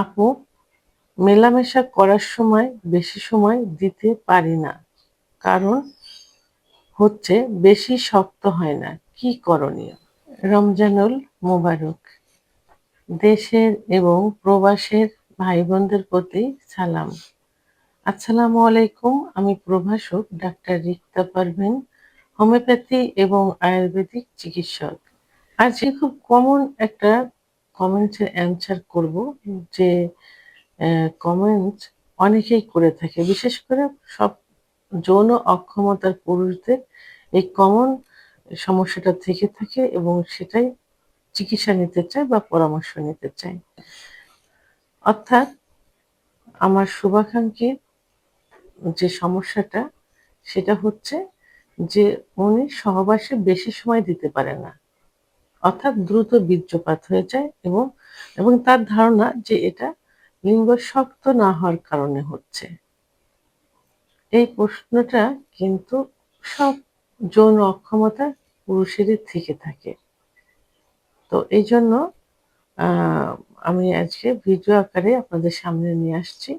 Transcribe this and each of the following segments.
আপু, মেলামেশা করার সময় বেশি সময় দিতে পারি না। কারণ হচ্ছে বেশি শক্ত হয় না। কি করণীয়? রমজানুল মোবারক। দেশের এবং প্রবাসের ভাই বোনদের প্রতি সালাম। আসসালামু আলাইকুম, আমি প্রভাষক ডাক্তার রিক্তা পারভিন, হোমিওপ্যাথি এবং আয়ুর্বেদিক চিকিৎসক। আজকে খুব কমন একটা কমেন্টসের অ্যান্সার করব যে কমেন্টস অনেকেই করে থাকে। বিশেষ করে সব যৌন অক্ষমতার পুরুষদের এই কমন সমস্যাটা থেকে থাকে এবং সেটাই চিকিৎসা নিতে চায় বা পরামর্শ নিতে চায়। অর্থাৎ আমার শুভাকাঙ্ক্ষীর যে সমস্যাটা, সেটা হচ্ছে যে উনি সহবাসে বেশি সময় দিতে পারে না। অর্থাৎ দ্রুত বীর্যপাত হয়ে যায় এবং এবং তার ধারণা যে এটা লিঙ্গ শক্ত না হওয়ার কারণে হচ্ছে। এই প্রশ্নটা কিন্তু সব যৌন অক্ষমতা পুরুষেরই থেকে থাকে। তো এই জন্য আমি আজকে ভিডিও আকারে আপনাদের সামনে নিয়ে আসছি।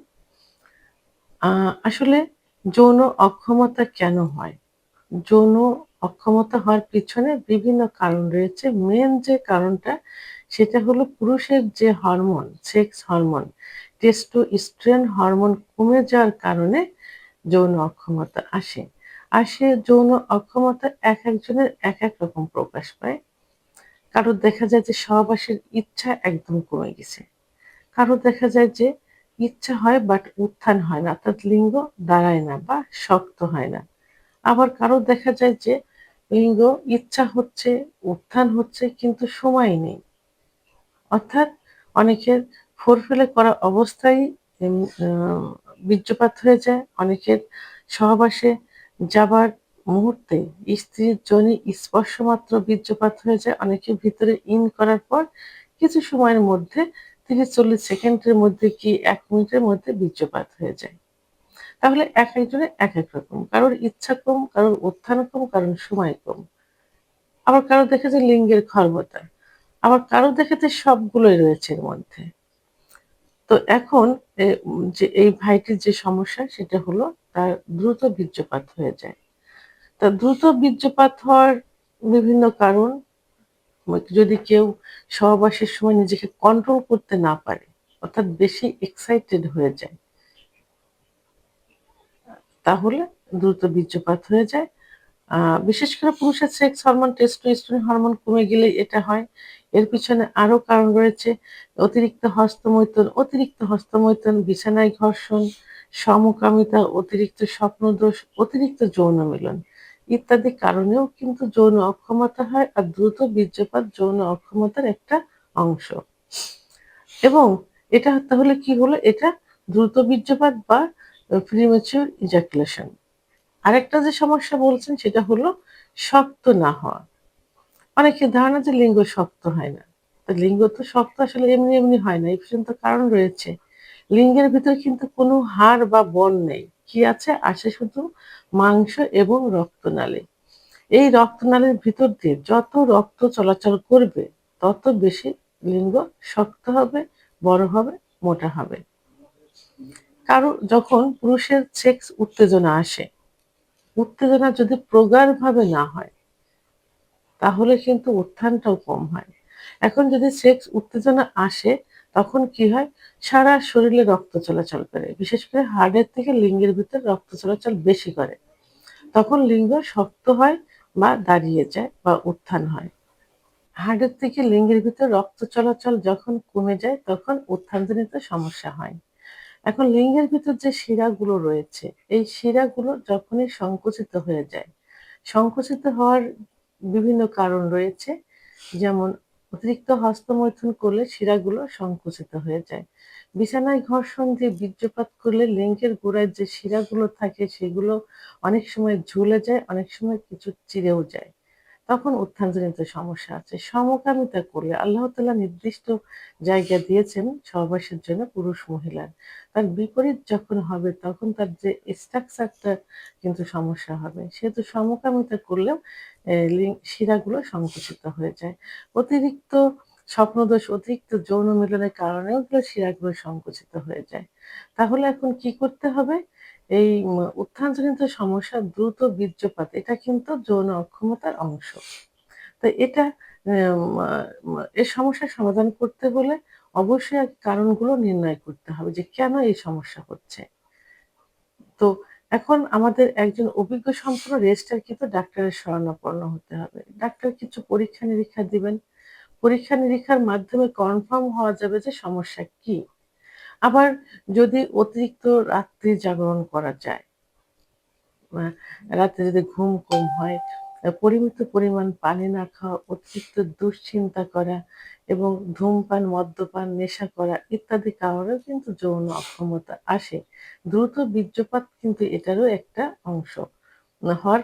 আসলে যৌন অক্ষমতা কেন হয়? যৌন অক্ষমতা হওয়ার পিছনে বিভিন্ন কারণ রয়েছে। মেন যে কারণটা, সেটা হলো পুরুষের যে hormone sex hormone testo testosterone hormone কমে যাওয়ার কারণে যৌন অক্ষমতা আসে। আর সে যৌন অক্ষমতা এক একজনের এক এক রকম প্রকাশ পায়। কারোর দেখা যায় যে সহবাসের ইচ্ছা একদম কমে গেছে। কারও দেখা যায় যে ইচ্ছা হয় বাট উত্থান হয় না, অর্থাৎ লিঙ্গ দাঁড়ায় না বা শক্ত হয় না। আবার কারও দেখা যায় যে, লিঙ্গ, ইচ্ছা হচ্ছে, উত্থান হচ্ছে, কিন্তু সময় নেই। অর্থাৎ অনেকের ফোরফেলে করা অবস্থায় বীর্যপাত হয়ে যায়। অনেকের সহবাসে যাবার মুহূর্তে স্ত্রীর জনি স্পর্শ মাত্র বীর্যপাত হয়ে যায়। অনেকের ভিতরে ইন করার পর কিছু সময়ের মধ্যে, তিরিশ চল্লিশ সেকেন্ডের মধ্যে কি এক মিনিটের মধ্যে বীর্যপাত হয়ে যায়। তাহলে এক একজনের এক এক রকম। কারোর ইচ্ছা কম, কারোর উত্থান কম, কারোর সময় কম। আবার কারও দেখা যায় লিঙ্গের খর্বতা। আবার কারও দেখা যায় সবগুলোই রয়েছে এর মধ্যে। তো এখন যে, এই ভাইটির যে সমস্যা, সেটা হলো তার দ্রুত বীর্যপাত হয়ে যায়। তা দ্রুত বীর্যপাত হওয়ার বিভিন্ন কারণ, যদি কেউ সহবাসের সময় নিজেকে কন্ট্রোল করতে না পারে, অর্থাৎ বেশি এক্সাইটেড হয়ে যায় তাহলে দ্রুত বীর্যপাত হয়ে যায়। বিশেষ করে পুরুষের সেক্স হরমোন টেস্টোস্টেরন হরমোন কমে গেলে এটা হয়। এর পিছনে আরও কারণ রয়েছে, অতিরিক্ত হস্তমৈথন অতিরিক্ত হস্তমৈথন, বিছানায় ঘর্ষণ, সমকামিতা, অতিরিক্ত স্বপ্নদোষ, অতিরিক্ত যৌন মিলন ইত্যাদি কারণেও কিন্তু যৌন অক্ষমতা হয় আর দ্রুত বীর্যপাত যৌন অক্ষমতার একটা অংশ। এবং এটা তাহলে কি হলো? এটা দ্রুত বীর্যপাত বা প্রিমেচিউর ইজাকুলেশন আরেকটা যে সমস্যা বলছেন সেটা হলো শক্ত না হওয়া। অনেকের ধারণা যে লিঙ্গ শক্ত হয় না। লিঙ্গ তো শক্ত আসলে এমনি এমনি হয় না, এই পর্যন্ত কারণ রয়েছে। লিঙ্গের ভিতরে কিন্তু কোনো হাড় বা বন নেই। কি আছে? আসে শুধু মাংস এবং রক্তনালী। এই রক্তনালীর ভিতর দিয়ে যত রক্ত চলাচল করবে, তত বেশি লিঙ্গ শক্ত হবে, বড় হবে, মোটা হবে। কারও যখন পুরুষের সেক্স উত্তেজনা আসে, উত্তেজনা যদি প্রগাঢ়ভাবে না হয়, তাহলে কিন্তু উত্থানটাও কম হয়। এখন যদি সেক্স উত্তেজনা আসে, তখন কি হয়? সারা শরীরে রক্ত চলাচল করে, বিশেষ করে হার্টের থেকে লিঙ্গের ভিতরে রক্ত চলাচল বেশি করে। তখন লিঙ্গ শক্ত হয় বা দাঁড়িয়ে যায় বা উত্থান হয়। হার্টের থেকে লিঙ্গের ভিতরে রক্ত চলাচল যখন কমে যায়, তখন উত্থানজনিত সমস্যা হয়। এখন লিঙ্গের ভিতর যে শিরাগুলো রয়েছে, এই শিরাগুলো যখনই সংকুচিত হয়ে যায়, সংকুচিত হওয়ার বিভিন্ন কারণ রয়েছে। যেমন অতিরিক্ত হস্তমৈথুন করলে শিরাগুলো সংকুচিত হয়ে যায়। বিছানায় ঘর্ষণ দিয়ে বীর্যপাত করলে লিঙ্গের গোড়ায় যে শিরাগুলো থাকে, সেগুলো অনেক সময় ঝুলে যায়, অনেক সময় কিছু চিরেও যায়। তখন উত্থানজনিত সমস্যা আছে। সমকামিতা করলে আল্লাহ তালা নির্দিষ্ট জায়গা দিয়েছেন সহবাসের জন্য পুরুষ মহিলার। তার বিপরীত যখন হবে তখন তার যে স্ট্রাকচারটা কিন্তু সমস্যা হবে। সেহেতু সমকামিতা করলেও শিরাগুলো সংকুচিত হয়ে যায়। অতিরিক্ত স্বপ্নদোষ অতিরিক্ত যৌন মিলনের কারণেও এগুলো শিরাগুলো সংকুচিত হয়ে যায়। তাহলে এখন কি করতে হবে? এই উত্থানজনিত সমস্যা দ্রুত বীর্যপাত, এটা কিন্তু যৌন অক্ষমতার অংশ। তো এটা এই সমস্যার সমাধান করতে হলে অবশ্যই কারণগুলো নির্ণয় করতে হবে যে কেন এই সমস্যা হচ্ছে? তো এখন আমাদের একজন অভিজ্ঞ সম্পূর্ণ রেজিস্টার রেজিস্টারকৃত ডাক্তারের শরণাপন্ন হতে হবে। ডাক্তার কিছু পরীক্ষা-নিরীক্ষা দিবেন। পরীক্ষা-নিরীক্ষার মাধ্যমে কনফার্ম হওয়া যাবে যে সমস্যা কি? আবার যদি অতিরিক্ত রাত্রি জাগরণ করা যায়, রাতে যদি ঘুম কম হয়, পরিমিত পরিমাণ পানি না খাওয়া, অতিরিক্ত দুশ্চিন্তা করা এবং ধূমপান, মদ্যপান, নেশা করা ইত্যাদি কারণেও কিন্তু যৌন অক্ষমতা আসে। দ্রুত বীর্যপাত কিন্তু এটারও একটা অংশ হওয়ার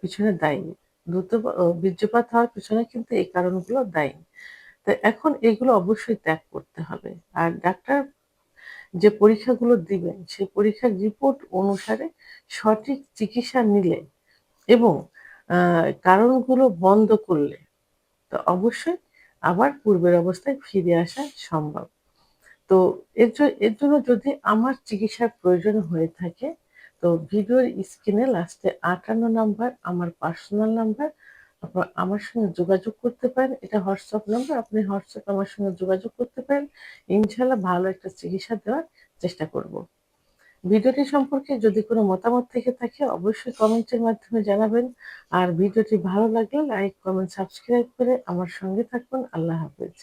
পিছনে দায়ী। দ্রুত বীর্যপাত হওয়ার পিছনে কিন্তু এই কারণগুলো দায়ী। তো এখন এগুলো অবশ্যই ত্যাগ করতে হবে। আর ডাক্তার যে পরীক্ষাগুলো দিবেন, সেই পরীক্ষার রিপোর্ট অনুসারে সঠিক চিকিৎসা নিলে এবং কারণগুলো বন্ধ করলে তো অবশ্যই আবার পূর্বের অবস্থায় ফিরে আসা সম্ভব। তো এর জন্য যদি আমার চিকিৎসার প্রয়োজন হয়ে থাকে, তো ভিডিওর স্ক্রিনে লাস্টে ৫৮ নাম্বার আমার পার্সোনাল নাম্বার। আপনারা আমার সঙ্গে যোগাযোগ করতে পারেন। এটা হোয়াটসঅ্যাপ নাম্বার। আপনি হোয়াটসঅ্যাপে আমার সঙ্গে যোগাযোগ করতে পারেন। ইনশাআল্লাহ ভালো একটা চিকিৎসা দেওয়ার চেষ্টা করব। ভিডিওটি সম্পর্কে যদি কোনো মতামত থেকে থাকে অবশ্যই কমেন্টের মাধ্যমে জানাবেন। আর ভিডিওটি ভালো লাগলে লাইক, কমেন্ট, সাবস্ক্রাইব করে আমার সঙ্গে থাকুন। আল্লাহ হাফেজ।